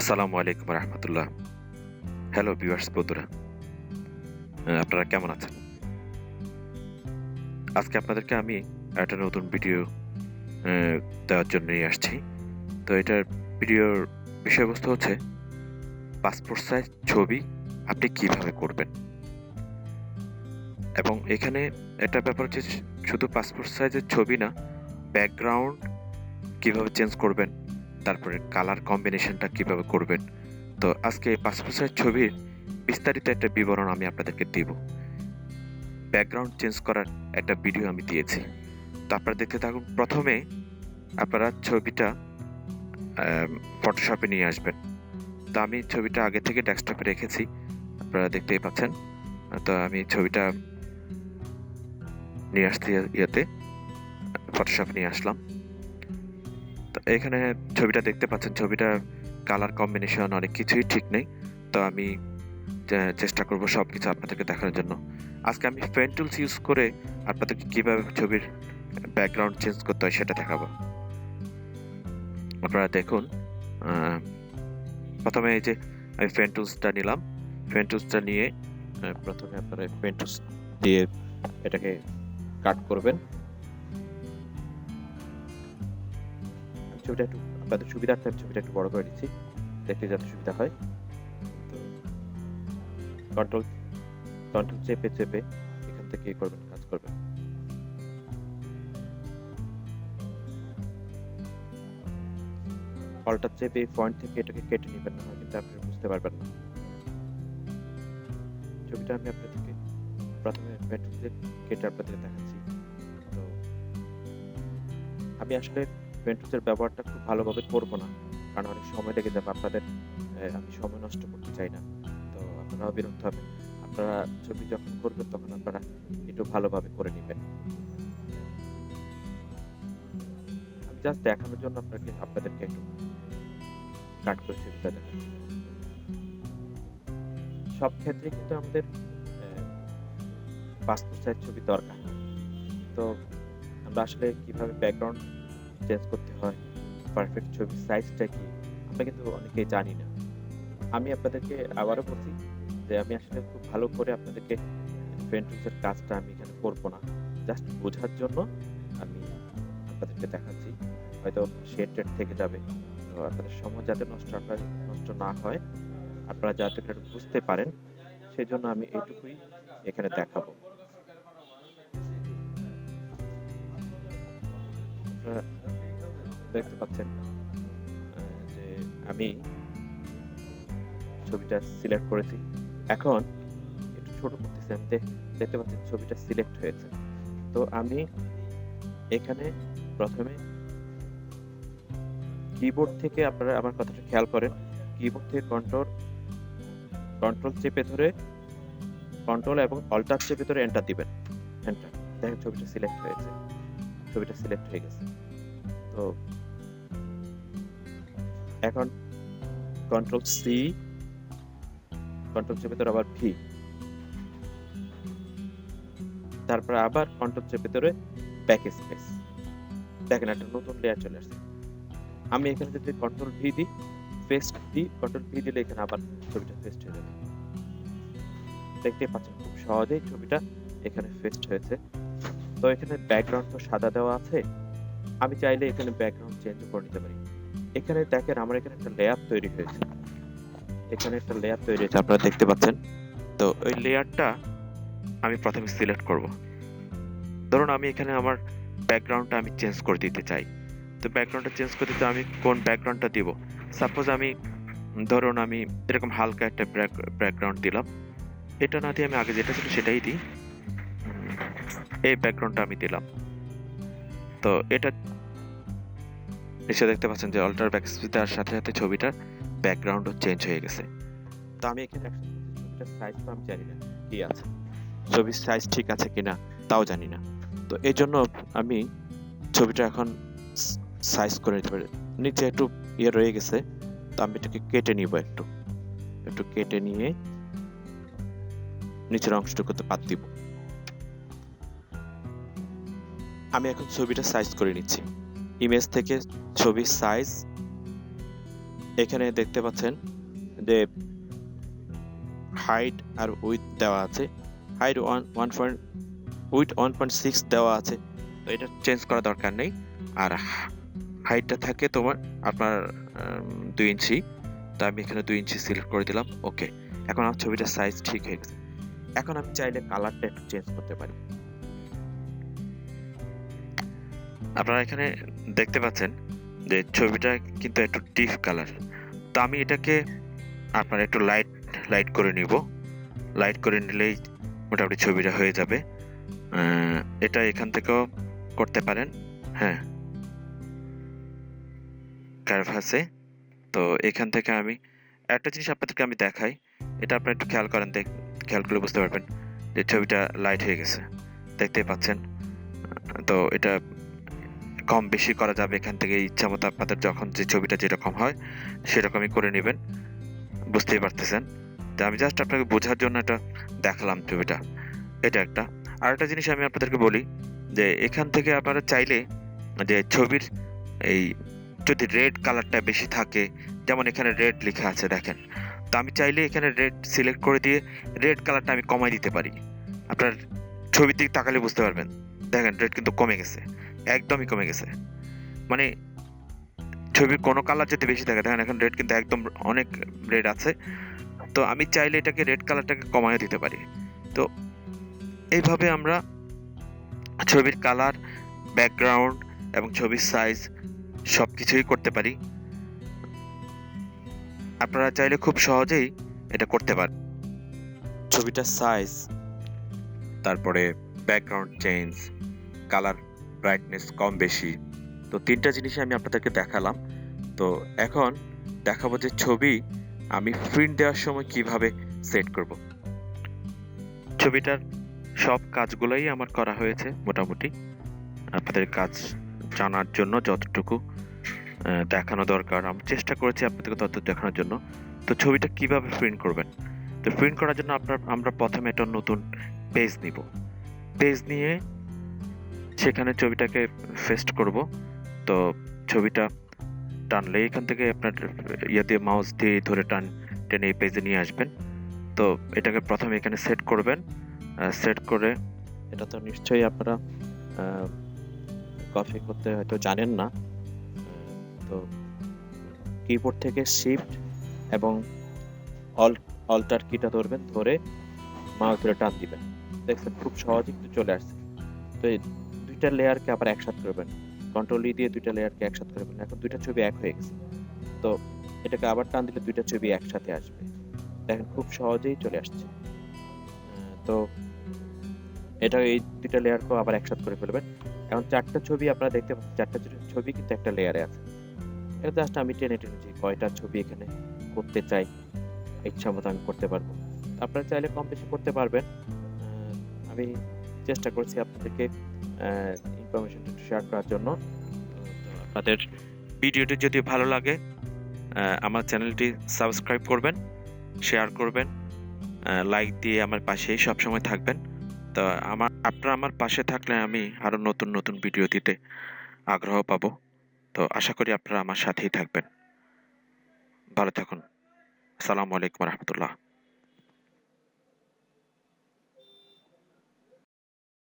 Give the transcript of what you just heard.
আসসালামু আলাইকুম রহমতুল্লাহ। Hello viewers বন্ধুরা। আপনারা কেমন আছেন? আজকে আপনাদেরকে আমি একটা নতুন ভিডিও দেওয়ার জন্য নিয়ে আসছি। তো এটার ভিডিওর বিষয়বস্তু হচ্ছে পাসপোর্ট সাইজ ছবি আপনি কীভাবে করবেন? এবং এখানে একটা ব্যাপার হচ্ছে, শুধু পাসপোর্ট সাইজের ছবি না ব্যাকগ্রাউন্ড কীভাবে চেঞ্জ করবেন তারপরে কালার কম্বিনেশনটা কীভাবে করবেন? তো আজকে পাসপোর্ট সাইজ ছবির বিস্তারিত একটা বিবরণ আমি আপনাদেরকে দিব। ব্যাকগ্রাউন্ড চেঞ্জ করার একটা ভিডিও আমি দিয়েছি। তো আপনারা দেখতে থাকুন, প্রথমে আপনারা ছবিটা ফটোশপে নিয়ে আসবেন। তো আমি ছবিটা আগে থেকে ডেস্কটপে রেখেছি, আপনারা দেখতেই পাচ্ছেন। তো আমি ছবিটা নিয়ে আসতে ইয়েতে ফটোশপে নিয়ে আসলাম। এখানে ছবিটা দেখতে পাচ্ছেন, ছবিটা কালার কম্বিনেশন অনেক কিছুই ঠিক নেই। তো আমি চেষ্টা করব সব কিছু আপনাদেরকে দেখানোর জন্য। আজকে আমি পেন টুলস ইউজ করে আপনাদেরকে কীভাবে ছবির ব্যাকগ্রাউন্ড চেঞ্জ করতে হয় সেটা দেখাবো। আপনারা দেখুন প্রথমে এই যে আমি পেন টুলসটা নিলাম। পেন টুলসটা নিয়ে প্রথমে আপনারা পেন টুলস দিয়ে এটাকে কাট করবেন। ছবিটা একটু আপনাদের সুবিধার্থে আমি ছবিটা একটু বড় করে দিচ্ছি, দেখতে যাতে সুবিধা হয়। কন্ট্রোল কন্ট্রোল চেপে চেপে এখান থেকে ইয়ে করবেন, কাজ করবেন। অল্টার চেপে পয়েন্ট থেকে এটাকে কেটে নেবেন না, কিন্তু আপনি বুঝতে পারবেন না। ছবিটা আমি আপনাদেরকে প্রথমে পেট্রোল কেটে আপনাদের দেখাচ্ছি। তো, আমি আসলে পেন্টুসের ব্যবহারটা খুব ভালোভাবে করব না। কারণ অনেক সময় লেগে যাবে আপনাদের আমি সময় নষ্ট করতে চাই না। তো আপনারাও বিরক্ত হবেন। আপনারা ছবি যখন করবেন তখন আপনারা একটু ভালোভাবে করে নেবেন। আমি জাস্ট দেখানোর জন্য আপনাকে, আপনাদেরকে একটু কাট করে ছবিটা দেখাচ্ছি। সব ক্ষেত্রে কিন্তু আমাদের পাসপোর্ট সাইজ ছবি দরকার। তো আমরা আসলে কীভাবে ব্যাকগ্রাউন্ড চেঞ্জ করতে হয়। পারফেক্ট ছবির সাইজটা কি? আমরা কিন্তু অনেকেই জানি না। আমি আপনাদেরকে আবারও বলছি যে আমি আসলে খুব ভালো করে আপনাদেরকে পেন্টুসের কাজটা আমি এখানে করব না। জাস্ট বোঝার জন্য আমি আপনাদেরকে দেখাচ্ছি। হয়তো শেড টেড থেকে যাবে। তো আপনাদের সময় যাতে নষ্ট আপনার নষ্ট না হয়, আপনারা যাতে বুঝতে পারেন, সেই জন্য আমি এইটুকুই এখানে দেখাবো। আপনারা দেখতে পাচ্ছেন। যে আমি ছবিটা সিলেক্ট করেছি। এখন একটু ছোট করতেছি আমি। দেখতে পাচ্ছেন ছবিটা সিলেক্ট হয়েছে। তো আমি এখানে প্রথমে কিবোর্ড থেকে আপনারা আমার কথাটা খেয়াল করেন। কিবোর্ড থেকে কন্ট্রোল কন্ট্রোল চেপে ধরে কন্ট্রোল এবং অল্টার চেপে ধরে এন্টার দিবেন। এন্টার দেখেন ছবিটা সিলেক্ট হয়েছে। ছবিটা সিলেক্ট হয়ে গেছে। তো এখন কন্ট্রোল সি কন্ট্রোল চেপে ধরে আবার ভি তারপর আবার কন্ট্রোল চেপে ধরে ব্যাক স্পেস দেখেন একটা নতুন লেয়ার চলে আসছে। আমি এখানে যদি কন্ট্রোল ভি দিই পেস্ট দিই কন্ট্রোল ভি দিলে এখানে আবার ছবিটা পেস্ট হয়ে যাবে। দেখতে পাচ্ছেন খুব সহজেই ছবিটা এখানে পেস্ট হয়েছে। তো এখানে ব্যাকগ্রাউন্ড তো সাদা দেওয়া আছে। আমি চাইলে এখানে ব্যাকগ্রাউন্ড চেঞ্জ করে নিতে পারি। এখানে দেখেন আমার এখানে একটা লেয়ার তৈরি হয়েছে। এখানে একটা লেয়ার তৈরি হয়েছে, আপনারা দেখতে পাচ্ছেন। তো ওই লেয়ারটা আমি প্রথমে সিলেক্ট করব। ধরুন আমি এখানে আমার ব্যাকগ্রাউন্ডটা আমি চেঞ্জ করে দিতে চাই। তো ব্যাকগ্রাউন্ডটা চেঞ্জ করতে তো আমি কোন ব্যাকগ্রাউন্ডটা দিব? সাপোজ আমি, ধরুন আমি এরকম হালকা একটা ব্যাকগ্রাউন্ড দিলাম। এটা না দিয়ে আমি আগে যেটা ছিল সেটাই দিই। এই ব্যাকগ্রাউন্ডটা আমি দিলাম। তো এটা নিশ্চয় দেখতে পাচ্ছেন যে অল্টার ব্যাক দেওয়ার সাথে সাথে ছবিটার ব্যাকগ্রাউন্ডও চেঞ্জ হয়ে গেছে। তো আমি এখানে ছবিটার সাইজ তো আমি জানি না কি আছে। ছবির সাইজ ঠিক আছে কিনা তাও জানি না। তো এই জন্য আমি ছবিটা এখন সাইজ করে নিতে পারি। নিচে একটু ইয়ে রয়ে গেছে। তো আমি এটাকে কেটে নিব একটু। একটু কেটে নিয়ে নিচের অংশটুকুতে বাদ দিব। আমি এখন ছবিটা সাইজ করে নিচ্ছি। ইমেজ থেকে ছবির সাইজ এখানে দেখতে পাচ্ছেন যে হাইট আর উইথ দেওয়া আছে। Height one one point width one point six দেওয়া আছে। তো এটা চেঞ্জ করা দরকার নেই। আর হাইটটা থাকে তোমার আপনার দুই ইঞ্চি। তো আমি এখানে দুই ইঞ্চি সিলেক্ট করে দিলাম। ওকে এখন আমার ছবিটার সাইজ ঠিক হয়ে গেছে। এখন আমি চাইলে কালারটা একটু চেঞ্জ করতে পারি। আপনারা এখানে দেখতে পাচ্ছেন যে ছবিটা কিন্তু একটু ডিপ কালার। তো আমি এটাকে আপনার একটু লাইট লাইট করে নিব। লাইট করে নিলেই মোটামুটি ছবিটা হয়ে যাবে। এটা এখান থেকেও করতে পারেন। হ্যাঁ। ক্যানভাসে তো এখান থেকে আমি একটা জিনিস আপনাদেরকে আমি দেখাই। এটা আপনারা একটু খেয়াল করেন, দেখ, খেয়াল করলে বুঝতে পারবেন যে ছবিটা লাইট হয়ে গেছে। দেখতেই পাচ্ছেন। তো এটা কম বেশি করা যাবে এখান থেকে ইচ্ছা মতো আপনাদের যখন যে ছবিটা যেরকম হয়, সেরকমই করে নেবেন। বুঝতেই পারতেছেন? তো আমি জাস্ট আপনাকে বোঝার জন্য এটা দেখালাম ছবিটা। এটা একটা। আর একটা জিনিস আমি আপনাদেরকে বলি, যে এখান থেকে আপনারা চাইলে যে ছবির এই যদি রেড কালারটা বেশি থাকে, যেমন এখানে রেড লেখা আছে দেখেন। তো আমি চাইলে এখানে রেড সিলেক্ট করে দিয়ে রেড কালারটা আমি কমাই দিতে পারি। আপনার ছবির দিকে তাকালে বুঝতে পারবেন। দেখেন রেড কিন্তু কমে গেছে। একদমই কমে গেছে। মানে ছবির কোনো কালার যদি বেশি থাকে, দেখেন এখন রেড কিন্তু একদম অনেক রেড আছে। তো আমি চাইলে এটাকে রেড কালারটাকে কমায় দিতে পারি। তো এইভাবে আমরা ছবির কালার ব্যাকগ্রাউন্ড এবং ছবির সাইজ সব কিছুই করতে পারি। আপনারা চাইলে খুব সহজেই এটা করতে পারেন ছবিটার সাইজ তারপরে ব্যাকগ্রাউন্ড চেঞ্জ কালার ব্রাইটনেস কম বেশি। তো তিনটা জিনিসই আমি আপনাদেরকে দেখালাম। তো এখন দেখাবো যে ছবি আমি প্রিন্ট দেওয়ার সময় কীভাবে সেট করব। ছবিটার সব কাজগুলোই আমার করা হয়েছে মোটামুটি। আপনাদের কাজ জানার জন্য যতটুকু দেখানো দরকার। আমি চেষ্টা করেছি আপনাদেরকে তত দেখানোর জন্য। তো ছবিটা কীভাবে প্রিন্ট করবেন? তো প্রিন্ট করার জন্য আপনার, আমরা প্রথমে একটা নতুন পেজ নিব। পেজ নিয়ে সেখানে ছবিটাকে ফেস্ট করব। তো ছবিটা টানলে এখান থেকে আপনার ইয়ে দিয়ে মাউস দিয়ে ধরে টান, টেনে এই পেজে নিয়ে আসবেন। তো এটাকে প্রথমে এখানে সেট করবেন। সেট করে এটা তো নিশ্চয়ই আপনারা কপি করতে হয়তো জানেন না। তো কিবোর্ড থেকে শিফট এবং অল অল্টার কিটা ধরবেন, ধরে মাউস ধরে টান দিবেন। দেখছেন, খুব সহজে কিন্তু চলে আসছে। তো দুইটা লেয়ারকে আবার একসাথে করবেন। কন্ট্রোল ই দিয়ে দুইটা লেয়ারকে একসাথে করবেন। এখন দুইটা ছবি এক হয়ে গেছে। তো এটাকে আবার টান দিলে দুইটা ছবি একসাথে আসবে। দেখেন খুব সহজেই চলে আসছে। তো এটা এই দুইটা লেয়ারকেও আবার একসাথে করে ফেলবেন। এখন চারটা ছবি আপনারা দেখতে পাচ্ছেন, চারটা ছবি কিন্তু একটা লেয়ারে আছে। এটা জাস্ট আমি টেনে টেনেছি কয়টা ছবি এখানে করতে চাই, ইচ্ছা মতো আমি করতে পারব। আপনারা চাইলে কম বেশি করতে পারবেন। আমি চেষ্টা করছি আপনাদেরকে ইনফরমেশনটা শেয়ার করার জন্য। আপনাদের ভিডিওটি যদি ভালো লাগে আমার চ্যানেলটি সাবস্ক্রাইব করবেন শেয়ার করবেন লাইক দিয়ে আমার পাশেই সবসময় থাকবেন। তো আমার, আপনারা আমার পাশে থাকলে আমি আরও নতুন নতুন ভিডিও দিতে আগ্রহ পাবো। তো আশা করি আপনারা আমার সাথেই থাকবেন। ভালো থাকুন। আসসালামু আলাইকুম রহমতুল্লাহ।